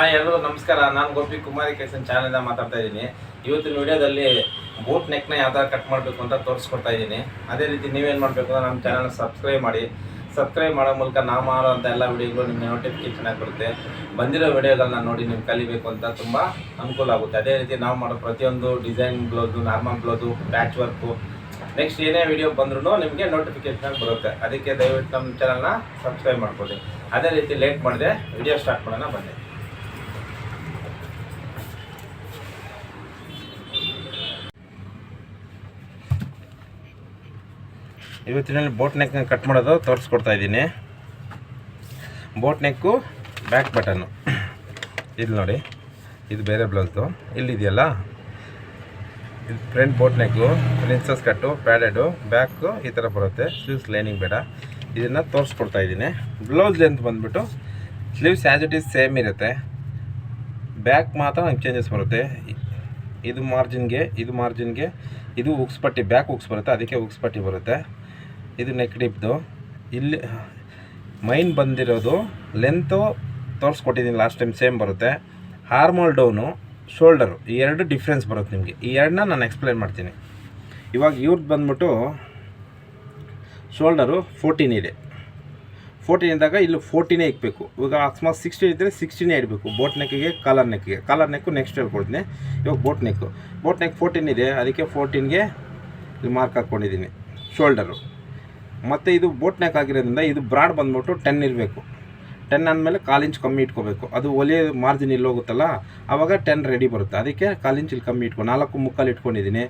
Hi ಎಲ್ಲರಿಗೂ ನಮಸ್ಕಾರ. ನಾನು ಗೋಪಿ ಕುಮಾರಿ ಕೇಸನ್ ಚಾನಲಿಂದ ಮಾತಾಡ್ತಾ ಇದ್ದೀನಿ. ಇವತ್ತಿನ ವಿಡಿಯೋದಲ್ಲಿ ಬೂಟ್ ನೆಕ್ನ ಯಾವ ಥರ ಕಟ್ ಮಾಡಬೇಕು ಅಂತ ತೋರಿಸ್ಕೊಡ್ತಾ ಇದ್ದೀನಿ. ಅದೇ ರೀತಿ ನೀವೇನು ಮಾಡಬೇಕು ನಮ್ಮ ಚಾನಲ್ ಸಬ್ಸ್ಕ್ರೈಬ್ ಮಾಡಿ. ಸಬ್ಸ್ಕ್ರೈಬ್ ಮಾಡೋ ಮೂಲಕ ನಾವು ಮಾಡುವಂಥ ಎಲ್ಲ ವಿಡಿಯೋಗಳು ನಿಮಗೆ ನೋಟಿಫಿಕೇಷನ್ ಆಗಿ ಬರುತ್ತೆ ಬಂದಿರೋ ವಿಡಿಯೋಗಳನ್ನ ನೋಡಿ ನಿಮ್ಗೆ ಕಲಿಬೇಕು ಅಂತ ತುಂಬ ಅನುಕೂಲ ಆಗುತ್ತೆ. ಅದೇ ರೀತಿ ನಾವು ಮಾಡೋ ಪ್ರತಿಯೊಂದು design blouse normal blouse patch work next ಏನೇ ವಿಡಿಯೋ ಬಂದ್ರೂ ನಿಮಗೆ ನೋಟಿಫಿಕೇಶನ್ ಬರುತ್ತೆ. ಅದಕ್ಕೆ ದಯವಿಟ್ಟು ನಮ್ಮ ಚಾನಲ್ನ ಸಬ್ಸ್ಕ್ರೈಬ್ ಮಾಡ್ಕೊಳ್ಳಿ. ಅದೇ ರೀತಿ ಲೇಟ್ ಮಾಡಿದೆ ವಿಡಿಯೋ ಸ್ಟಾರ್ಟ್ ಮಾಡೋಣ, ಬನ್ನಿ. ಇವತ್ತಿನಲ್ಲಿ ಬೋಟ್ ನೆಕ್ ಕಟ್ ಮಾಡೋದು ತೋರಿಸ್ಕೊಡ್ತಾ ಇದ್ದೀನಿ. ಬೋಟ್ ನೆಕ್ಕು ಬ್ಯಾಕ್ ಬಟನ್ನು ಇದು ನೋಡಿ, ಇದು ಬೇರೆ ಬ್ಲೌಸು ಇಲ್ಲಿದೆಯಲ್ಲ ಇದು ಫ್ರಂಟ್ ಬೋಟ್ ನೆಕ್ಕು ಪ್ರಿನ್ಸಸ್ ಕಟ್ಟು ಪ್ಯಾಡೆಡು ಬ್ಯಾಕು ಈ ಥರ ಬರುತ್ತೆ. ಸ್ಲೀವ್ಸ್ ಲೈನಿಂಗ್ ಬೇಡ. ಇದನ್ನು ತೋರಿಸ್ಕೊಡ್ತಾ ಇದ್ದೀನಿ. ಬ್ಲೌಸ್ ಲೆಂತ್ ಬಂದುಬಿಟ್ಟು sleeves as it is same ಇರುತ್ತೆ. ಬ್ಯಾಕ್ ಮಾತ್ರ ನಮ್ಗೆ ಚೇಂಜಸ್ ಬರುತ್ತೆ. ಇದು ಮಾರ್ಜಿನ್ಗೆ ಇದು ಮಾರ್ಜಿನ್ಗೆ ಇದು ಉಕ್ಸ್ಪಟ್ಟಿ ಬ್ಯಾಕ್ ಉಕ್ಸ್ ಬರುತ್ತೆ. ಅದಕ್ಕೆ ಉಕ್ಸ್ಪಟ್ಟಿ ಬರುತ್ತೆ. ಇದು ನೆಕ್ ಡಿಪ್ದು ಇಲ್ಲಿ, ಮೈನ್ ಬಂದಿರೋದು ಲೆಂತು ತೋರಿಸ್ಕೊಟ್ಟಿದ್ದೀನಿ ಲಾಸ್ಟ್ ಟೈಮ್ ಸೇಮ್ ಬರುತ್ತೆ. ಹಾರ್ಮೋಲ್ ಡೌನು ಶೋಲ್ಡರು ಈ ಎರಡು ಡಿಫ್ರೆನ್ಸ್ ಬರುತ್ತೆ ನಿಮಗೆ. ಈ ಎರಡನ್ನ ನಾನು ಎಕ್ಸ್ಪ್ಲೈನ್ ಮಾಡ್ತೀನಿ. ಇವಾಗ ಇವ್ರದ್ದು ಬಂದ್ಬಿಟ್ಟು ಶೋಲ್ಡರು ಫೋರ್ಟೀನ್ ಇದೆ. ಫೋರ್ಟೀನ್ ಇದ್ದಾಗ ಇಲ್ಲಿ ಫೋರ್ಟೀನೇ ಇಕ್ಬೇಕು. ಇವಾಗ ಅಕಸ್ಮಾತ್ ಸಿಕ್ಸ್ಟೀನ್ ಇದ್ದರೆ ಸಿಕ್ಸ್ಟೀನೇ ಇಡಬೇಕು. ಬೋಟ್ ನೆಕ್ಕಿಗೆ ಕಾಲರ್ ನೆಕ್ಕಿಗೆ ಕಾಲರ್ ನೆಕ್ಕು ನೆಕ್ಸ್ಟ್ ಹೇಳ್ಕೊಡ್ತೀನಿ. ಇವಾಗ boat neck boat neck fourteen ಇದೆ. ಅದಕ್ಕೆ ಫೋರ್ಟೀನ್ಗೆ ಇಲ್ಲಿ ಮಾರ್ಕ್ ಹಾಕ್ಕೊಂಡಿದ್ದೀನಿ ಶೋಲ್ಡರು ಮತ್ತು ಇದು ಬೋಟ್ ನೆಕ್ ಆಗಿರೋದ್ರಿಂದ ಇದು ಬ್ರಾಡ್ ಬಂದ್ಬಿಟ್ಟು ಟೆನ್ ಇರಬೇಕು. ಟೆನ್ ಅಂದಮೇಲೆ ಕಾಲು ಇಂಚ್ ಕಮ್ಮಿ ಇಟ್ಕೋಬೇಕು. ಅದು ಒಲೆ ಮಾರ್ಜಿನ್ ಇಲ್ಲಿ ಹೋಗುತ್ತಲ್ಲ ಆವಾಗ ಟೆನ್ ರೆಡಿ ಬರುತ್ತೆ. ಅದಕ್ಕೆ ಕಾಲು ಇಂಚ್ ಇಲ್ಲಿ ಕಮ್ಮಿ ಇಟ್ಕೊ, ನಾಲ್ಕು ಮುಕ್ಕಾಲು ಇಟ್ಕೊಂಡಿದ್ದೀನಿ.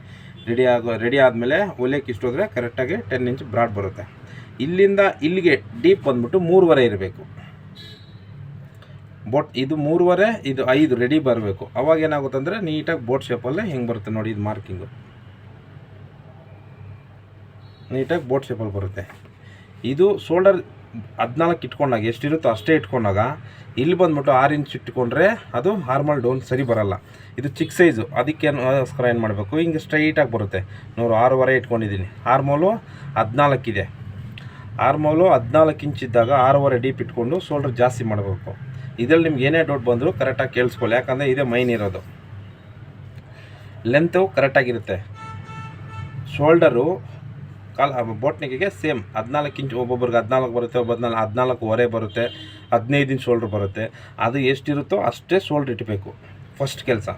ರೆಡಿ ಆಗೋ ರೆಡಿ ಆದಮೇಲೆ ಒಲೆಗೆ ಇಷ್ಟೋದ್ರೆ ಕರೆಕ್ಟಾಗಿ ಟೆನ್ ಇಂಚ್ ಬ್ರಾಡ್ ಬರುತ್ತೆ. ಇಲ್ಲಿಂದ ಇಲ್ಲಿಗೆ ಡೀಪ್ ಬಂದ್ಬಿಟ್ಟು ಮೂರುವರೆ ಇರಬೇಕು. ಬೋಟ್ ಇದು ಮೂರುವರೆ, ಇದು ಐದು ರೆಡಿ ಬರಬೇಕು. ಅವಾಗ ಏನಾಗುತ್ತೆ ಅಂದರೆ ನೀಟಾಗಿ ಬೋಟ್ ಶೇಪಲ್ಲೇ ಹೆಂಗೆ ಬರುತ್ತೆ ನೋಡಿ ಇದು ಮಾರ್ಕಿಂಗು ನೀಟಾಗಿ ಬೋಟ್ ಶೇಪಲ್ಲಿ ಬರುತ್ತೆ. ಇದು ಶೋಲ್ಡರ್ ಹದಿನಾಲ್ಕು ಇಟ್ಕೊಂಡಾಗ, ಎಷ್ಟಿರುತ್ತೋ ಅಷ್ಟೇ ಇಟ್ಕೊಂಡಾಗ, ಇಲ್ಲಿ ಬಂದ್ಬಿಟ್ಟು ಆರು ಇಂಚ್ ಇಟ್ಕೊಂಡ್ರೆ ಅದು ಹಾರ್ಮಲ್ ಡೌನ್ ಸರಿ ಬರಲ್ಲ. ಇದು ಚಿಕ್ಕ ಸೈಜು ಅದಕ್ಕೆ ಅದಕ್ಕೋಸ್ಕರ ಏನು ಮಾಡಬೇಕು? ಹಿಂಗೆ ಸ್ಟ್ರೈಟಾಗಿ ಬರುತ್ತೆ. ನೂರು ಆರೂವರೆ ಇಟ್ಕೊಂಡಿದ್ದೀನಿ. ಆರ್ಮೋಲು ಹದಿನಾಲ್ಕಿದೆ ಆರ್ಮೋಲು ಹದಿನಾಲ್ಕು ಇಂಚ್ ಇದ್ದಾಗ ಆರೂವರೆ ಡೀಪ್ ಇಟ್ಕೊಂಡು ಶೋಲ್ಡರ್ ಜಾಸ್ತಿ ಮಾಡಬೇಕು. ಇದರಲ್ಲಿ ನಿಮ್ಗೆ ಏನೇ ಡೌಟ್ ಬಂದರೂ ಕರೆಕ್ಟಾಗಿ ಕೇಳಿಸ್ಕೊಳ್ಳಿ. ಯಾಕಂದರೆ ಇದೇ ಮೈನ್ ಇರೋದು. ಲೆಂತು ಕರೆಕ್ಟಾಗಿರುತ್ತೆ ಶೋಲ್ಡರು ಕಾಲ್ ಬೋಟ್ನಿಗೆ ಸೇಮ್. ಹದಿನಾಲ್ಕು ಇಂಚ್ ಒಬ್ಬೊಬ್ರಿಗೆ ಹದಿನಾಲ್ಕು ಬರುತ್ತೆ ಒಬ್ಬೊಬ್ಬ ಹದಿನಾಲ್ಕುವರೆ ಬರುತ್ತೆ, ಹದಿನೈದು ಇಂಚ್ ಶೋಲ್ಡ್ರ್ ಬರುತ್ತೆ. ಅದು ಎಷ್ಟಿರುತ್ತೋ ಅಷ್ಟೇ ಶೋಲ್ಡ್ರ್ ಇಟ್ಬೇಕು ಫಸ್ಟ್ ಕೆಲಸ.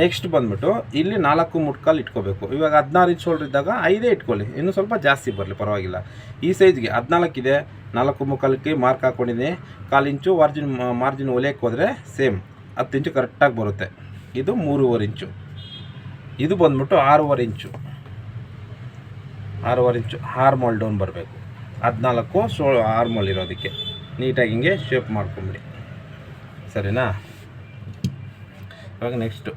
ನೆಕ್ಸ್ಟ್ ಬಂದ್ಬಿಟ್ಟು ಇಲ್ಲಿ ನಾಲ್ಕು ಮುಟ್ಕಾಲು ಇಟ್ಕೋಬೇಕು. ಇವಾಗ ಹದಿನಾರು ಇಂಚ್ ಶೋಲ್ಡ್ರ್ ಇದ್ದಾಗ ಐದೇ ಇಟ್ಕೊಳ್ಳಿ. ಇನ್ನೂ ಸ್ವಲ್ಪ ಜಾಸ್ತಿ ಬರಲಿ, ಪರವಾಗಿಲ್ಲ. ಈ ಸೈಜ್ಗೆ ಹದಿನಾಲ್ಕಿದೆ ನಾಲ್ಕು ಮುಕ್ಕಾಲಕ್ಕೆ ಮಾರ್ಕ್ ಹಾಕ್ಕೊಂಡಿದ್ದೀನಿ ಕಾಲು ಇಂಚು ಮಾರ್ಜಿನ್ ಮಾರ್ಜಿನ್ ಒಲೆಯಕ್ಕೆ ಹೋದರೆ ಸೇಮ್ ಹತ್ತು ಇಂಚು ಕರೆಕ್ಟಾಗಿ ಬರುತ್ತೆ. ಇದು ಮೂರುವರೆ ಇಂಚು. ಇದು ಬಂದ್ಬಿಟ್ಟು ಆರೂವರೆ ಇಂಚು. ಆರೂವರೆ ಇಂಚು ಹಾರ್ಮೋಲ್ ಡೌನ್ ಬರಬೇಕು. ಹದಿನಾಲ್ಕು ಸೋ ಹಾರ್ಮೋಲ್ ಇರೋದಕ್ಕೆ. ನೀಟಾಗಿ ಹಿಂಗೆ ಶೇಪ್ ಮಾಡ್ಕೊಂಬಿಡಿ. ಸರಿನಾ? ಇವಾಗ ನೆಕ್ಸ್ಟು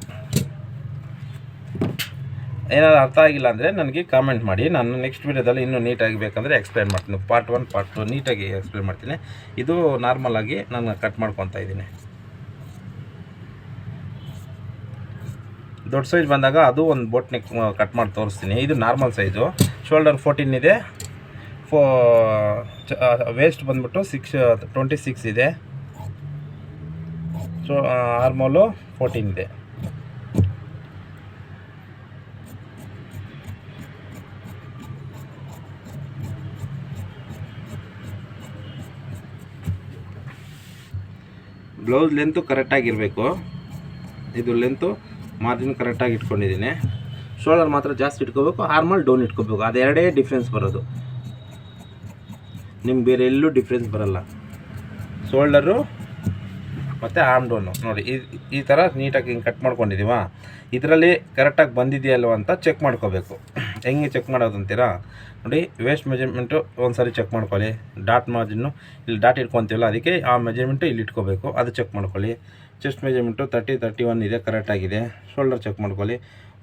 ಏನಾದರೂ ಅರ್ಥ ಆಗಿಲ್ಲ ಅಂದರೆ ನನಗೆ ಕಾಮೆಂಟ್ ಮಾಡಿ. ನಾನು ನೆಕ್ಸ್ಟ್ ವೀಡಿಯೋದಲ್ಲಿ ಇನ್ನೂ ನೀಟಾಗಿ ಬೇಕಂದರೆ ಎಕ್ಸ್ಪ್ಲೇನ್ ಮಾಡ್ತೀನಿ. ಪಾರ್ಟ್ ಒನ್ ಪಾರ್ಟ್ ಟು ನೀಟಾಗಿ ಎಕ್ಸ್ಪ್ಲೇನ್ ಮಾಡ್ತೀನಿ. ಇದು ನಾರ್ಮಲ್ ಆಗಿ ನಾನು ಕಟ್ ಮಾಡ್ಕೊತಾ ಇದ್ದೀನಿ. ದೊಡ್ಡ ಸೈಜ್ ಬಂದಾಗ ಅದು ಒಂದು ಬೋಟ್ ನೆಕ್ ಕಟ್ ಮಾಡಿ ತೋರಿಸ್ತೀನಿ. ಇದು ನಾರ್ಮಲ್ ಸೈಜು ಶೋಲ್ಡರ್ ಫೋರ್ಟೀನ್ ಇದೆ. ಫೋ ವೇಸ್ಟ್ ಬಂದ್ಬಿಟ್ಟು ಸಿಕ್ಸ್ ಟ್ವೆಂಟಿ ಸಿಕ್ಸ್ ಇದೆ. ಸೊ ಆರ್ಮೋಲು ಫೋರ್ಟೀನ್ ಇದೆ. ಬ್ಲೌಸ್ ಲೆಂತು ಕರೆಕ್ಟಾಗಿರಬೇಕು ಇದು ಲೆಂತು ಮಾರ್ಜಿನ್ ಕರೆಕ್ಟಾಗಿ ಇಟ್ಕೊಂಡಿದ್ದೀನಿ. ಶೋಲ್ಡರ್ ಮಾತ್ರ ಜಾಸ್ತಿ ಇಟ್ಕೋಬೇಕು ಆರ್ಮಲ್ ಡೌನ್ ಇಟ್ಕೋಬೇಕು. ಅದೆರಡೇ ಡಿಫ್ರೆನ್ಸ್ ಬರೋದು. ನಿಮ್ಗೆ ಬೇರೆ ಎಲ್ಲೂ ಡಿಫ್ರೆನ್ಸ್ ಬರಲ್ಲ. ಶೋಲ್ಡರು ಮತ್ತು ಆರ್ಮ್ ಡೌನು ನೋಡಿ, ಈ ಈ ಥರ ನೀಟಾಗಿ ಹಿಂಗೆ ಕಟ್ ಮಾಡ್ಕೊಂಡಿದ್ದೀವ? ಇದರಲ್ಲಿ ಕರೆಕ್ಟಾಗಿ ಬಂದಿದೆಯಲ್ವ ಅಂತ ಚೆಕ್ ಮಾಡ್ಕೋಬೇಕು. ಹೆಂಗೆ ಚೆಕ್ ಮಾಡೋದು ಅಂತೀರಾ? ನೋಡಿ ವೇಸ್ಟ್ ಮೆಜರ್ಮೆಂಟು ಒಂದು ಚೆಕ್ ಮಾಡ್ಕೊಳ್ಳಿ. ಡಾಟ್ ಮಾರ್ಜಿನ್ನು ಇಲ್ಲಿ ಡಾಟ್ ಇಟ್ಕೊತೀವಲ್ಲ, ಅದಕ್ಕೆ ಆ ಮೆಜರ್ಮೆಂಟು ಇಲ್ಲಿ ಇಟ್ಕೋಬೇಕು. ಅದು ಚೆಕ್ ಮಾಡ್ಕೊಳ್ಳಿ. Chest measurement thirty thirty one ಇದೆ ಕರೆಕ್ಟಾಗಿದೆ ಶೋಲ್ಡರ್ ಚೆಕ್ ಮಾಡ್ಕೊಳ್ಳಿ.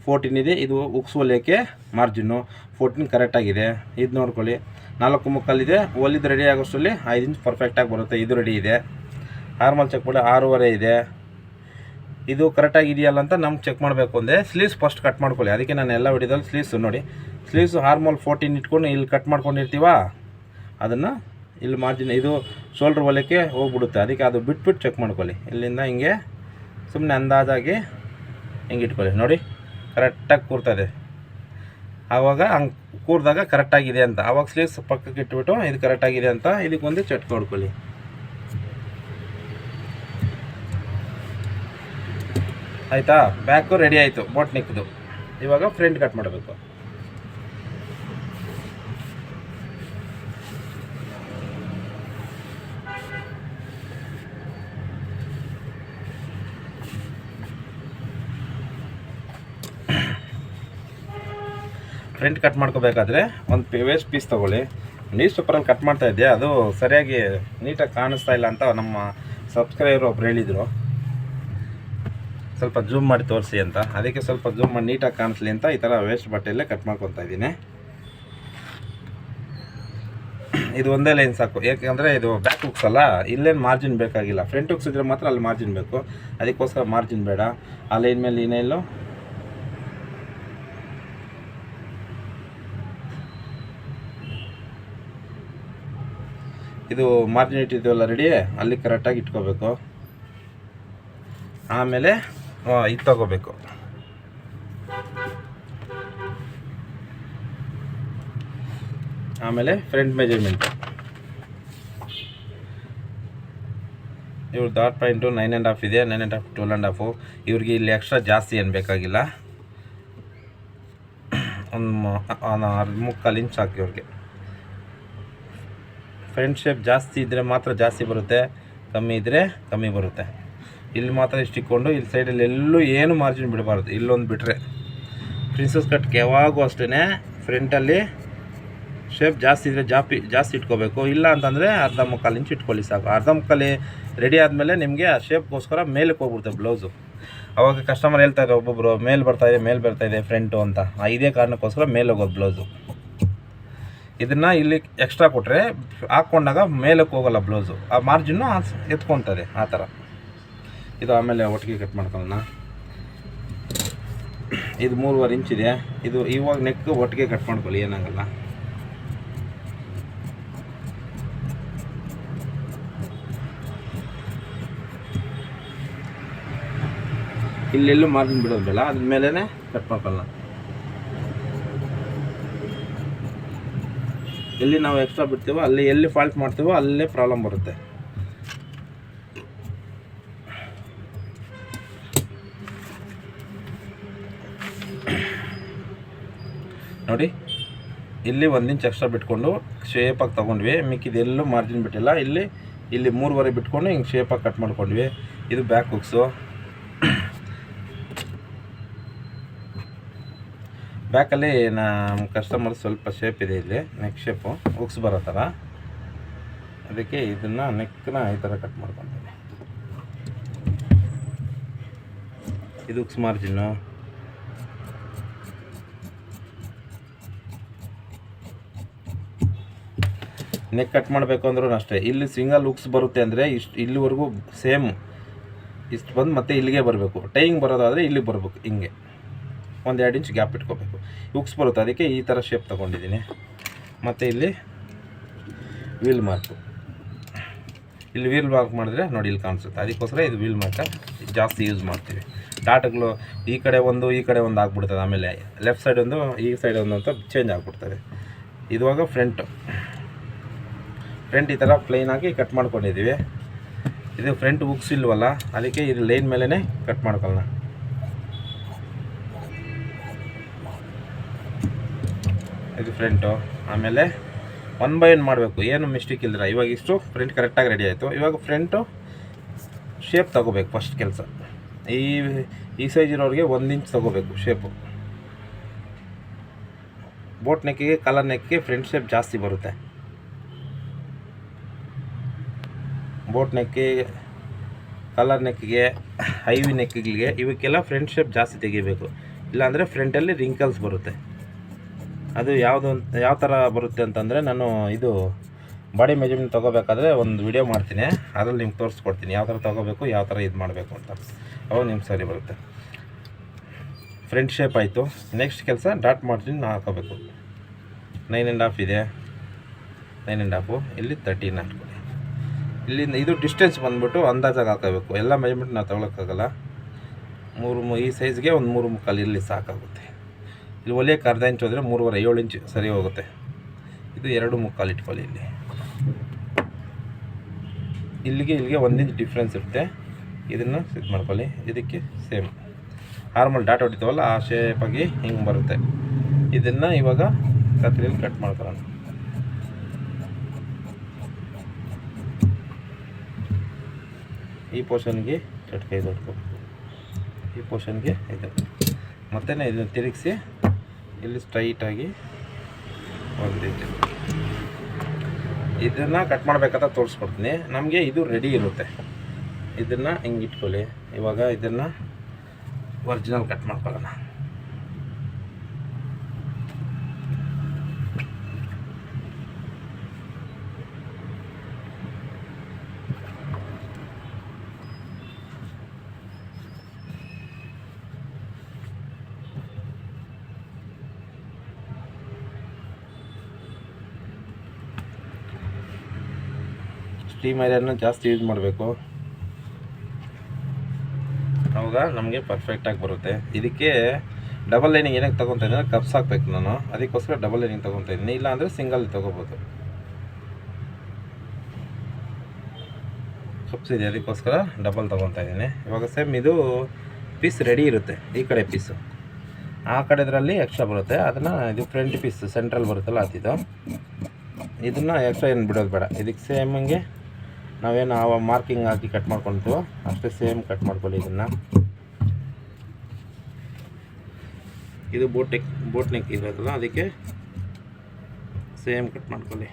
ಫೋರ್ಟೀನ್ ಇದೆ. ಇದು ಉಕ್ಸ್ ಹೊಲಿಯೋಕ್ಕೆ ಮಾರ್ಜಿನ್ನು ಫೋರ್ಟೀನ್ ಕರೆಕ್ಟಾಗಿದೆ ಇದು ನೋಡ್ಕೊಳ್ಳಿ. ನಾಲ್ಕು ಮುಕ್ಕಾಲಿದೆ. ಹೊಲಿದು ರೆಡಿ ಆಗೋಷ್ಟರಲ್ಲಿ ಐದು ಇಂಚ್ ಪರ್ಫೆಕ್ಟಾಗಿ ಬರುತ್ತೆ. ಇದು ರೆಡಿ ಇದೆ. ಆರ್ಮಲ್ ಚೆಕ್ ಮಾಡಿ ಆರೂವರೆ ಇದೆ. ಇದು ಕರೆಕ್ಟಾಗಿ ಇದೆಯಲ್ಲ ಅಂತ ನಮ್ಗೆ ಚೆಕ್ ಮಾಡಬೇಕು ಅಂದರೆ ಸ್ಲೀವ್ಸ್ ಫಸ್ಟ್ ಕಟ್ ಮಾಡ್ಕೊಳ್ಳಿ. ಅದಕ್ಕೆ ನಾನು ಎಲ್ಲ ವಿಡಿಯೋದಲ್ಲಿ ಸ್ಲೀವ್ಸ್ ನೋಡಿ. ಸ್ಲೀವ್ಸ್ ಹಾರ್ಮೋಲ್ ಫೋರ್ಟೀನ್ ಇಟ್ಕೊಂಡು ಇಲ್ಲಿ ಕಟ್ ಮಾಡ್ಕೊಂಡಿರ್ತೀವ? ಅದನ್ನು ಇಲ್ಲಿ ಮಾರ್ಜಿನ್ ಇದು ಶೋಲ್ಡ್ರ್ ಹೊಲಕ್ಕೆ ಹೋಗ್ಬಿಡುತ್ತೆ. ಅದಕ್ಕೆ ಅದು ಬಿಟ್ಬಿಟ್ಟು ಚೆಕ್ ಮಾಡ್ಕೊಳ್ಳಿ. ಇಲ್ಲಿಂದ ಹಿಂಗೆ ಸುಮ್ಮನೆ ಅಂದಾಜಾಗಿ ಹಿಂಗೆ ಇಟ್ಕೊಳ್ಳಿ. ನೋಡಿ. ಕರೆಕ್ಟಾಗಿ ಕೂರ್ತದೆ. ಆವಾಗ ಹಂಗೆ ಕೂರಿದಾಗ ಕರೆಕ್ಟಾಗಿದೆ ಅಂತ. ಆವಾಗ ಸ್ಲೀವ್ಸ್ ಪಕ್ಕಕ್ಕೆ ಇಟ್ಬಿಟ್ಟು ಇದು ಕರೆಕ್ಟಾಗಿದೆ ಅಂತ ಇದಕ್ಕೆ ಒಂದು ಚಟ್ಕ ಹೊಡ್ಕೊಳ್ಳಿ ಆಯಿತಾ? ಬ್ಯಾಕು ರೆಡಿ ಆಯಿತು. ಬೋಟ್ ನಿಕ್ಕದು ಇವಾಗ ಫ್ರಂಟ್ ಕಟ್ ಮಾಡಬೇಕು. ಫ್ರಂಟ್ ಕಟ್ ಮಾಡ್ಕೋಬೇಕಾದ್ರೆ ಒಂದು ವೇಸ್ಟ್ ಪೀಸ್ ತೊಗೊಳ್ಳಿ. ನ್ಯೂಸ್ ಪೇಪರಲ್ಲಿ ಕಟ್ ಮಾಡ್ತಾ ಇದ್ದೆ ಅದು ಸರಿಯಾಗಿ ನೀಟಾಗಿ ಕಾಣಿಸ್ತಾ ಇಲ್ಲ ಅಂತ ನಮ್ಮ ಸಬ್ಸ್ಕ್ರೈಬರ್ ಒಬ್ರು ಹೇಳಿದರು. ಸ್ವಲ್ಪ ಜೂಮ್ ಮಾಡಿ ತೋರಿಸಿ ಅಂತ. ಅದಕ್ಕೆ ಸ್ವಲ್ಪ ಜೂಮ್ ಮಾಡಿ ನೀಟಾಗಿ ಕಾಣಿಸ್ಲಿ ಅಂತ ಈ ಥರ ವೇಸ್ಟ್ ಬಟ್ಟೆಯಲ್ಲೇ ಕಟ್ ಮಾಡ್ಕೊತಾ ಇದ್ದೀನಿ. ಇದು ಒಂದೇ ಲೈನ್ ಸಾಕು. ಏಕೆಂದರೆ ಇದು ಬ್ಯಾಕ್ ಹುಕ್ಸ್ ಅಲ್ಲ, ಇಲ್ಲೇನು ಮಾರ್ಜಿನ್ ಬೇಕಾಗಿಲ್ಲ. ಫ್ರಂಟ್ ಹುಕ್ಸ್ ಇದ್ರೆ ಮಾತ್ರ ಅಲ್ಲಿ ಮಾರ್ಜಿನ್ ಬೇಕು. ಅದಕ್ಕೋಸ್ಕರ ಮಾರ್ಜಿನ್ ಬೇಡ. ಆ ಲೈನ್ ಮೇಲೆ ಈ ಇದು ಮಾರ್ಜಿನ್ ಇಟ್ಟಿದ್ದೀವಲ್ಲ ರೆಡಿ ಅಲ್ಲಿ ಕರೆಕ್ಟಾಗಿ ಇಟ್ಕೋಬೇಕು. ಆಮೇಲೆ ಇದು ತಗೋಬೇಕು. ಆಮೇಲೆ ಫ್ರಂಟ್ ಮೆಜರ್ಮೆಂಟ್ ಇವ್ರು dot point nine and half ಇದೆ nine and half twelve and half ಇವ್ರಿಗೆ ಇಲ್ಲಿ ಎಕ್ಸ್ಟ್ರಾ ಜಾಸ್ತಿ ಏನು ಬೇಕಾಗಿಲ್ಲ. ಒಂದು ಮುಕ್ಕಾಲು ಇಂಚ್ ಹಾಕಿ ಇವ್ರಿಗೆ. ಫ್ರಂಟ್ ಶೇಪ್ ಜಾಸ್ತಿ ಇದ್ದರೆ ಮಾತ್ರ ಜಾಸ್ತಿ ಬರುತ್ತೆ, ಕಮ್ಮಿ ಇದ್ದರೆ ಕಮ್ಮಿ ಬರುತ್ತೆ. ಇಲ್ಲಿ ಮಾತ್ರ ಇಷ್ಟು ಇಟ್ಕೊಂಡು ಇಲ್ಲಿ ಸೈಡಲ್ಲಿ ಎಲ್ಲೂ ಏನು ಮಾರ್ಜಿನ್ ಬಿಡಬಾರ್ದು. ಇಲ್ಲೊಂದು ಬಿಟ್ಟರೆ ಪ್ರಿನ್ಸಸ್ ಕಟ್ಗೆ ಯಾವಾಗೂ ಅಷ್ಟೇ ಫ್ರಂಟಲ್ಲಿ ಶೇಪ್ ಜಾಸ್ತಿ ಇದ್ದರೆ ಜಾಪಿ, ಜಾಸ್ತಿ ಇಟ್ಕೋಬೇಕು. ಇಲ್ಲ ಅಂತಂದರೆ ಅರ್ಧ ಮುಕ್ಕಾಲು ಇಂಚ್ ಇಟ್ಕೊಳ್ಳಿ ಸಾಕು. ಅರ್ಧ ಮುಕ್ಕಾಲಿ ರೆಡಿ ಆದಮೇಲೆ ನಿಮಗೆ ಆ ಶೇಪ್ಗೋಸ್ಕರ ಮೇಲಕ್ಕೆ ಹೋಗ್ಬಿಡುತ್ತೆ ಬ್ಲೌಸು ಅವಾಗ ಕಸ್ಟಮರ್ ಹೇಳ್ತಾರೆ ಒಬ್ಬೊಬ್ಬರು ಮೇಲೆ ಬರ್ತಾಯಿದೆ ಮೇಲೆ ಬರ್ತಾಯಿದೆ ಫ್ರಂಟು ಅಂತ. ಆ ಇದೇ ಕಾರಣಕ್ಕೋಸ್ಕರ ಮೇಲೆ ಹೋಗೋದು ಬ್ಲೌಸು ಇದನ್ನು ಇಲ್ಲಿ ಎಕ್ಸ್ಟ್ರಾ ಕೊಟ್ಟರೆ ಹಾಕ್ಕೊಂಡಾಗ ಮೇಲಕ್ಕೆ ಹೋಗಲ್ಲ ಬ್ಲೌಸು ಆ ಮಾರ್ಜಿನ್ನು ಎತ್ಕೊತದೆ, ಆ ಥರ. ಇದು ಆಮೇಲೆ ಒಟ್ಟಿಗೆ ಕಟ್ ಮಾಡ್ಕೊಳ್ಳೋಣ. ಇದು ಮೂರುವರೆ ಇದೆ. ಇದು ಇವಾಗ ನೆಕ್ ಒಟ್ಟಿಗೆ ಕಟ್ ಮಾಡ್ಕೊಳ್ಳಿ, ಏನಾಗಲ್ಲ. ಇಲ್ಲೆಲ್ಲೂ ಮಾರ್ಜಿನ್ ಬಿಡೋದಿಲ್ಲ ಬೇಡ ಅದ್ರ ಮೇಲೇ ಕಟ್ ಮಾಡ್ಕೊಳ್ಳೋಣ. ಎಲ್ಲಿ ನಾವು ಎಕ್ಸ್ಟ್ರಾ ಬಿಡ್ತೀವೋ ಅಲ್ಲಿ ಎಲ್ಲಿ ಫಾಲ್ಟ್ ಮಾಡ್ತೀವೋ ಅಲ್ಲೇ ಪ್ರಾಬ್ಲಮ್ ಬರುತ್ತೆ. ನೋಡಿ, ಇಲ್ಲಿ ಒಂದು ಇಂಚ್ ಎಕ್ಸ್ಟ್ರಾ ಬಿಟ್ಕೊಂಡು ಶೇಪಾಗಿ ತೊಗೊಂಡ್ವಿ. ಮಿಕ್ಕಿದೆಲ್ಲೂ ಮಾರ್ಜಿನ್ ಬಿಟ್ಟಿಲ್ಲ. ಇಲ್ಲಿ ಇಲ್ಲಿ ಮೂರುವರೆ ಬಿಟ್ಕೊಂಡು ಹಿಂಗೆ ಶೇಪಾಗಿ ಕಟ್ ಮಾಡ್ಕೊಂಡ್ವಿ. ಇದು ಬ್ಯಾಕ್ ಹುಕ್ಸು ಬ್ಯಾಕಲ್ಲಿ ನಮ್ಮ ಕಸ್ಟಮರ್ ಸ್ವಲ್ಪ ಶೇಪ್ ಇದೆ ಇಲ್ಲಿ ನೆಕ್ ಶೇಪು ಹುಕ್ಸ್ ಬರೋ ಥರ ಅದಕ್ಕೆ ಇದನ್ನು ನೆಕ್ನ ಈ ಥರ ಕಟ್ ಮಾಡ್ಕೊತೀನಿ. ಇದು ಉಕ್ಸ್ ಮಾರ್ಜಿನ್ನು ನೆಕ್ ಕಟ್ ಮಾಡಬೇಕು ಅಂದ್ರೂ ಅಷ್ಟೇ. ಇಲ್ಲಿ ಸಿಂಗಲ್ ಹುಕ್ಸ್ ಬರುತ್ತೆ ಅಂದರೆ ಇಷ್ಟು ಇಲ್ಲಿವರೆಗೂ ಸೇಮ್ ಇಷ್ಟು ಬಂದು ಮತ್ತೆ ಇಲ್ಲಿಗೆ ಬರಬೇಕು. ಟೈಯಿಂಗ್ ಬರೋದಾದರೆ ಇಲ್ಲಿಗೆ ಬರಬೇಕು, ಹಿಂಗೆ. ಒಂದು ಎರಡು ಇಂಚ್ ಗ್ಯಾಪ್ ಇಟ್ಕೋಬೇಕು. ಉಕ್ಸ್ ಬರುತ್ತೆ, ಅದಕ್ಕೆ ಈ ಥರ ಶೇಪ್ ತೊಗೊಂಡಿದ್ದೀನಿ. ಮತ್ತು ಇಲ್ಲಿ ವೀಲ್ ಮಾರ್ಕು ಇಲ್ಲಿ ವೀಲ್ ಮಾರ್ಕ್ ಮಾಡಿದ್ರೆ ನೋಡಿ ಇಲ್ಲಿ ಕಾಣಿಸುತ್ತೆ. ಅದಕ್ಕೋಸ್ಕರ ಇದು ವೀಲ್ ಮಾರ್ಕ ಜಾಸ್ತಿ ಯೂಸ್ ಮಾಡ್ತೀವಿ. ಡಾಟಗಳು ಈ ಕಡೆ ಒಂದು, ಈ ಕಡೆ ಒಂದು ಆಗ್ಬಿಡ್ತದೆ. ಆಮೇಲೆ ಲೆಫ್ಟ್ ಸೈಡ್ ಒಂದು, ಈ ಸೈಡ್ ಒಂದು ಅಂತ ಚೇಂಜ್ ಆಗಿಬಿಡ್ತದೆ. ಇದುವಾಗ ಫ್ರಂಟು ಫ್ರಂಟ್ ಈ ಥರ ಪ್ಲೈನಾಗಿ ಕಟ್ ಮಾಡ್ಕೊಂಡಿದ್ದೀವಿ. ಇದು ಫ್ರಂಟ್ ಉಕ್ಸ್ ಇಲ್ವಲ್ಲ, ಅದಕ್ಕೆ ಇದು ಲೈನ್ ಮೇಲೇ ಕಟ್ ಮಾಡ್ಕೊಳ್ಳೋಣ. ಇದು ಫ್ರಂಟು ಆಮೇಲೆ ಒನ್ ಬೈ ಒನ್ ಮಾಡಬೇಕು. ಏನು ಮಿಸ್ಟೇಕ್ ಇಲ್ಲರ ಇವಾಗ ಇಷ್ಟು ಫ್ರಂಟ್ ಕರೆಕ್ಟಾಗಿ ರೆಡಿ ಆಯಿತು. ಇವಾಗ ಫ್ರಂಟು ಶೇಪ್ ತಗೋಬೇಕು ಫಸ್ಟ್ ಕೆಲಸ. ಈ ಈ ಸೈಜ್ ಇರೋರಿಗೆ ಒಂದು ಇಂಚ್ ತಗೋಬೇಕು ಶೇಪು ಬೋಟ್ ನೆಕ್ಕಿಗೆ ಕಲರ್ ನೆಕ್ಕಿಗೆ ಫ್ರಂಟ್ ಶೇಪ್ ಜಾಸ್ತಿ ಬರುತ್ತೆ. ಬೋಟ್ ನೆಕ್ಕಿ ಕಲರ್ ನೆಕ್ಕಿಗೆ ಹೈವಿ ನೆಕ್ಕಿಗಳಿಗೆ ಇವಕ್ಕೆಲ್ಲ ಫ್ರಂಟ್ ಶೇಪ್ ಜಾಸ್ತಿ ತೆಗಿಬೇಕು. ಇಲ್ಲಾಂದರೆ ಫ್ರಂಟಲ್ಲಿ ರಿಂಕಲ್ಸ್ ಬರುತ್ತೆ. ಅದು ಯಾವುದು ಯಾವ ಥರ ಬರುತ್ತೆ ಅಂತಂದರೆ ನಾನು ಇದು ಬಾಡಿ ಮೆಜರ್ಮೆಂಟ್ ತೊಗೋಬೇಕಾದ್ರೆ ಒಂದು ವಿಡಿಯೋ ಮಾಡ್ತೀನಿ. ಅದ್ರಲ್ಲಿ ನಿಮ್ಗೆ ತೋರಿಸ್ಕೊಡ್ತೀನಿ. ಯಾವ ಥರ ತೊಗೋಬೇಕು, ಯಾವ ಥರ ಇದು ಮಾಡಬೇಕು ಅಂತ. ಅವಾಗ ನಿಮ್ಗೆ ಸರಿ ಬರುತ್ತೆ. ಫ್ರಂಟ್ ಶೇಪ್ ಆಯಿತು. ನೆಕ್ಸ್ಟ್ ಕೆಲಸ ಡಾಟ್ ಮಾರ್ಜಿನ್ ಹಾಕೋಬೇಕು. ನೈನ್ ಆ್ಯಂಡ್ ಹಾಫ್ ಇದೆ. ನೈನ್ ಆ್ಯಂಡ್ ಹಾಫು ಇಲ್ಲಿ ತರ್ಟೀನ್ ಹಾಕ್ಕೊಳ್ಳಿ ಇಲ್ಲಿಂದ ಇದು ಡಿಸ್ಟೆನ್ಸ್ ಬಂದ್ಬಿಟ್ಟು ಅಂದಾಜಾಗಿ ಹಾಕೋಬೇಕು. ಎಲ್ಲ ಮೆಜರ್ಮೆಂಟ್ ನಾವು ತೊಗೊಳಕ್ಕಾಗಲ್ಲ. ಮೂರು ಈ ಸೈಜ್ಗೆ ಒಂದು ಮೂರು ಮುಕ್ಕಾಲು ಇಲ್ಲಿ ಸಾಕಾಗುತ್ತೆ. ಇಲ್ಲಿ ಒಲೆಯಕ್ಕೆ ಅರ್ಧ ಇಂಚು ಹೋದರೆ ಮೂರುವರೆ, ಏಳು ಇಂಚು ಸರಿ ಹೋಗುತ್ತೆ. ಇದು ಎರಡು ಮುಕ್ಕಾಲು ಇಟ್ಕೊಳ್ಳಿ ಇಲ್ಲಿ. ಇಲ್ಲಿಗೆ ಇಲ್ಲಿಗೆ ಒಂದು ಇಂಚ್ ಡಿಫ್ರೆನ್ಸ್ ಇರುತ್ತೆ. ಇದನ್ನು ಇದು ಮಾಡ್ಕೊಳ್ಳಿ. ಇದಕ್ಕೆ ಸೇಮ್ ನಾರ್ಮಲ್ ಡಾಟ್ ಹೊಡಿತಾವಲ್ಲ, ಆ ಶೇಪಾಗಿ ಹಿಂಗೆ ಬರುತ್ತೆ. ಇದನ್ನು ಇವಾಗ ಕತ್ರಿಯಲ್ಲಿ ಕಟ್ ಮಾಡ್ಕೊಳ್ಳೋಣ. ಈ ಪೋರ್ಷನ್ಗೆ ಇದು ಹೊಡ್ಕೋಬೇಕು ಈ ಪೋರ್ಷನ್ಗೆ ಇದು. ಮತ್ತೆ ಇದನ್ನು ತಿರುಗಿಸಿ ಇಲ್ಲಿ ಸ್ಟ್ರೈಟಾಗಿ ಹೊಲ್ದಿದ್ದೆ ಇದನ್ನು ಕಟ್ ಮಾಡಬೇಕಂತ ತೋರಿಸ್ಕೊಡ್ತೀನಿ. ನಮಗೆ ಇದು ರೆಡಿ ಇರುತ್ತೆ. ಇದನ್ನು ಹಿಂಗೆ ಇಟ್ಕೊಳ್ಳಿ. ಇವಾಗ ಇದನ್ನು ಒರಿಜಿನಲ್ ಕಟ್ ಮಾಡ್ಕೊಳ್ಳೋಣ. ಸ್ಟೀಮ್ ಐರನ್ನ ಜಾಸ್ತಿ ಯೂಸ್ ಮಾಡಬೇಕು. ಅವಾಗ ನಮಗೆ ಪರ್ಫೆಕ್ಟಾಗಿ ಬರುತ್ತೆ. ಇದಕ್ಕೆ ಡಬಲ್ ಲೈನಿಂಗ್ ಏನಕ್ಕೆ ತೊಗೊತಾ ಇದ್ದೀನಿ ಕಪ್ಸ್ ಹಾಕ್ಬೇಕು ನಾನು. ಅದಕ್ಕೋಸ್ಕರ ಡಬಲ್ ಲೈನಿಂಗ್ ತೊಗೊತಾ ಇದ್ದೀನಿ. ಇಲ್ಲ ಅಂದರೆ ಸಿಂಗಲ್ ತೊಗೋಬೋದು. ಕಪ್ಸ್ ಇದೆ, ಅದಕ್ಕೋಸ್ಕರ ಡಬಲ್ ತೊಗೊತಾ ಇದ್ದೀನಿ. ಇವಾಗ ಸೇಮ್ ಇದು ಪೀಸ್ ರೆಡಿ ಇರುತ್ತೆ. ಈ ಕಡೆ ಪೀಸು ಆ ಕಡೆದ್ರಲ್ಲಿ ಎಕ್ಸ್ಟ್ರಾ ಬರುತ್ತೆ. ಅದನ್ನು ಇದು ಫ್ರಂಟ್ ಪೀಸ್ ಸೆಂಟ್ರಲ್ ಬರುತ್ತಲ್ಲ ಅದಿದು. ಇದನ್ನು ಎಕ್ಸ್ಟ್ರಾ ಏನು ಬಿಡೋದು ಬೇಡ. ಇದಕ್ಕೆ ಸೇಮ್ ನಾವೇನು ಆ ಮಾರ್ಕಿಂಗ್ ಹಾಕಿ ಕಟ್ ಮಾಡ್ಕೊಳ್ತೀವೋ ಅಷ್ಟೇ ಸೇಮ್ ಕಟ್ ಮಾಡ್ಕೊಳ್ಳಿ ಇದನ್ನು. ಇದು ಬೋಟ್ ನೆಕ್ ಬೋಟ್ ನೆಕ್ ಇರೋದಲ್ಲ, ಅದಕ್ಕೆ ಸೇಮ್ ಕಟ್ ಮಾಡ್ಕೊಳ್ಳಿ.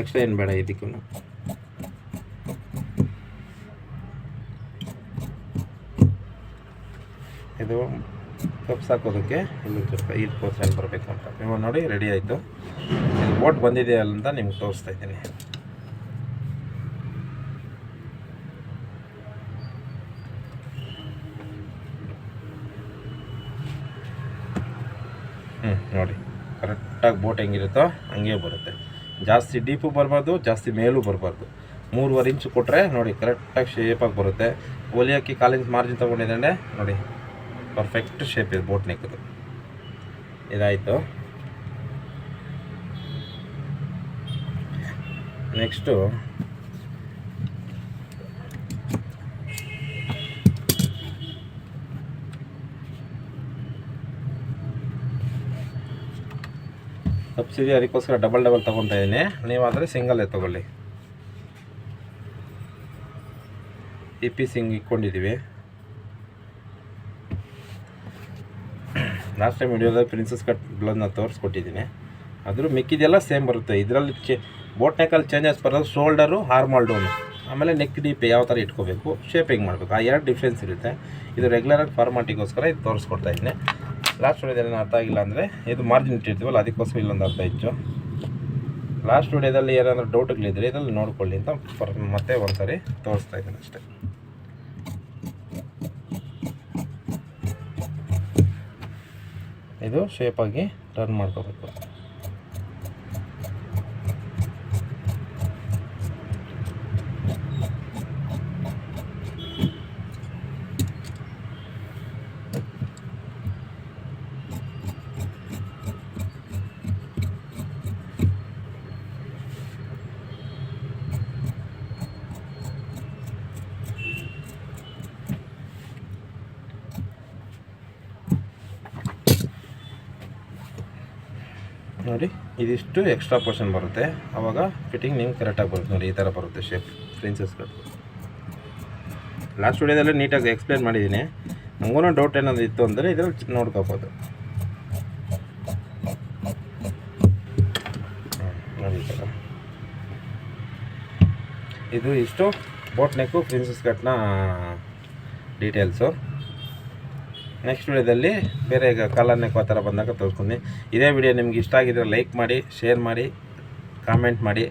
ಎಕ್ಸ್ಟ್ರಾ ಏನು ಬೇಡ ಇದಕ್ಕೂ ಇದು ಕಪ್ಸ್ ಹಾಕೋದಕ್ಕೆ ಇಲ್ಲಿ ಸ್ವಲ್ಪ ಇದು ಕೋಸ್ ಬರಬೇಕು ಅಂತ. ನೀವು ನೋಡಿ ರೆಡಿ ಆಯಿತು. ಇದು ಬೋಟ್ ಬಂದಿದೆಯಲ್ಲ ಅಂತ ನಿಮ್ಗೆ ತೋರಿಸ್ತಾ ಇದ್ದೀನಿ ಹ್ಞೂ ನೋಡಿ ಕರೆಕ್ಟಾಗಿ ಬೋಟ್ ಹೆಂಗಿರುತ್ತೋ ಹಂಗೆ ಬರುತ್ತೆ. ಜಾಸ್ತಿ ಡೀಪು ಬರಬಾರ್ದು, ಜಾಸ್ತಿ ಮೇಲೂ ಬರಬಾರ್ದು. ಮೂರುವರೆ ಇಂಚು ಕೊಟ್ಟರೆ ನೋಡಿ ಕರೆಕ್ಟಾಗಿ ಶೇಪಾಗಿ ಬರುತ್ತೆ. ಒಲಿಯೋಕ್ಕೆ ಕಾಲಿಂಚ್ ಮಾರ್ಜಿನ್ ತೊಗೊಂಡಿದ್ದಾನೆ, ನೋಡಿ ಪರ್ಫೆಕ್ಟ್ ಶೇಪ್ ಇದೆ ಬೋಟ್ ನೆಕ್ಕದು ಇದಾಯಿತು. ನೆಕ್ಸ್ಟು ಸಬ್ಸಿಡಿ ಅದಕ್ಕೋಸ್ಕರ ಡಬಲ್ ಡಬಲ್ ತೊಗೊತಾ ಇದ್ದೀನಿ ನೀವಾದರೆ ಸಿಂಗಲ್ಲೇ ತೊಗೊಳ್ಳಿ. ಇ ಪಿ ಸಿಂಗ್ ಇಟ್ಕೊಂಡಿದ್ದೀವಿ ಲಾಸ್ಟ್ ಟೈಮ್ ವಿಡಿಯೋದಲ್ಲಿ ಪ್ರಿನ್ಸಸ್ ಕಟ್ ಬ್ಲೌಸ್ನ ತೋರಿಸ್ಕೊಟ್ಟಿದ್ದೀನಿ ಆದರೂ ಮಿಕ್ಕಿದೆಲ್ಲ ಸೇಮ್ ಬರುತ್ತೆ. ಇದರಲ್ಲಿ ಚೆ ಬೋಟ್ ನೆಕ್ಕಲ್ಲಿ ಚೇಂಜಸ್ ಬರೋದು ಶೋಲ್ಡರು ಹಾರ್ಮಲ್ ಡೋನು ಆಮೇಲೆ ನೆಕ್ ಡೀಪ್ ಯಾವ ಥರ ಇಟ್ಕೋಬೇಕು ಶೇಪಿಂಗ್ ಮಾಡಬೇಕು. ಆ ಎರಡು ಡಿಫ್ರೆನ್ಸ್ ಇರುತ್ತೆ. ಇದು ರೆಗ್ಯುಲರಾಗಿ ಫಾರ್ಮಾಟಿಗೋಸ್ಕರ ಇದು ತೋರಿಸ್ಕೊಡ್ತಾ ಇದ್ದೀನಿ ಲಾಸ್ಟ್ ವಿಡಿಯೋದಲ್ಲಿ ಅರ್ಥ ಆಗಿಲ್ಲ ಅಂದರೆ ಇದು ಮಾರ್ಜಿನ್ ಇಟ್ಟಿರ್ತೀವಲ್ಲ, ಅದಕ್ಕೋಸ್ಕರ ಇಲ್ಲೊಂದು ಅರ್ಥ ಹೆಚ್ಚು ಲಾಸ್ಟ್ ವಿಡಿಯೋದಲ್ಲಿ ಏನಾದರೂ ಡೌಟ್ಗಳಿದ್ರೆ ಇದರಲ್ಲಿ ನೋಡ್ಕೊಳ್ಳಿ ಅಂತ ಪರ್, ಮತ್ತೆ ಒಂದ್ಸರಿ ತೋರಿಸ್ತಾ ಇದ್ದೀನಿ ಅಷ್ಟೇ. ಇದು ಶೇಪಾಗಿ ಟರ್ನ್ ಮಾಡ್ಕೋಬೇಕು. ನೋಡಿ, ಇದಿಷ್ಟು ಎಕ್ಸ್ಟ್ರಾ ಪೋರ್ಷನ್ ಬರುತ್ತೆ. ಆವಾಗ ಫಿಟ್ಟಿಂಗ್ ನಿಮ್ಗೆ ಕರೆಕ್ಟಾಗಿ ಬರುತ್ತೆ ನೋಡಿ, ಈ ಥರ ಬರುತ್ತೆ ಶೇಪ್ ಪ್ರಿನ್ಸಸ್ ಕಟ್ ಲಾಸ್ಟ್ ವೀಡಿಯೋದಲ್ಲಿ ನೀಟಾಗಿ ಎಕ್ಸ್ಪ್ಲೇನ್ ಮಾಡಿದ್ದೀನಿ ನಮಗೂ ಡೌಟ್ ಏನಾದರೂ ಇತ್ತು ಅಂದರೆ ಇದರಲ್ಲಿ ನೋಡ್ಕೋಬೋದು. ನೋಡಿ ಇದು ಇಷ್ಟು ಬೋಟ್ ನೆಕ್ಕು ಪ್ರಿನ್ಸಸ್ ಕಟ್ನ ಡೀಟೇಲ್ಸು ನೆಕ್ಸ್ಟ್ ವಿಡಿಯೋದಲ್ಲಿ ಬೇರೆ ಈಗ ಆ ಥರ ಬಂದಾಗ ತೋರಿಸ್ಕೊಂಡು. ಇದೇ ವಿಡಿಯೋ ನಿಮ್ಗೆ ಇಷ್ಟ ಆಗಿದ್ರೆ ಲೈಕ್ ಮಾಡಿ ಶೇರ್ ಮಾಡಿ ಕಾಮೆಂಟ್ ಮಾಡಿ.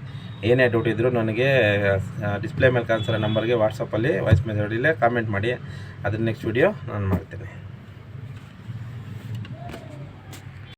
ಏನೇ ಡೌಟ್ ಇದ್ದರೂ ನನಗೆ ಡಿಸ್ಪ್ಲೇ ಮೇಲೆ ಕಾಣಿಸೋ ನಂಬರ್ಗೆ ವಾಟ್ಸಪ್ಪಲ್ಲಿ ವಾಯ್ಸ್ ಮೆಸೇಜಲ್ಲೇ ಕಾಮೆಂಟ್ ಮಾಡಿ. ಅದನ್ನ ನೆಕ್ಸ್ಟ್ ವಿಡಿಯೋ ನಾನು ಮಾಡ್ತೀನಿ.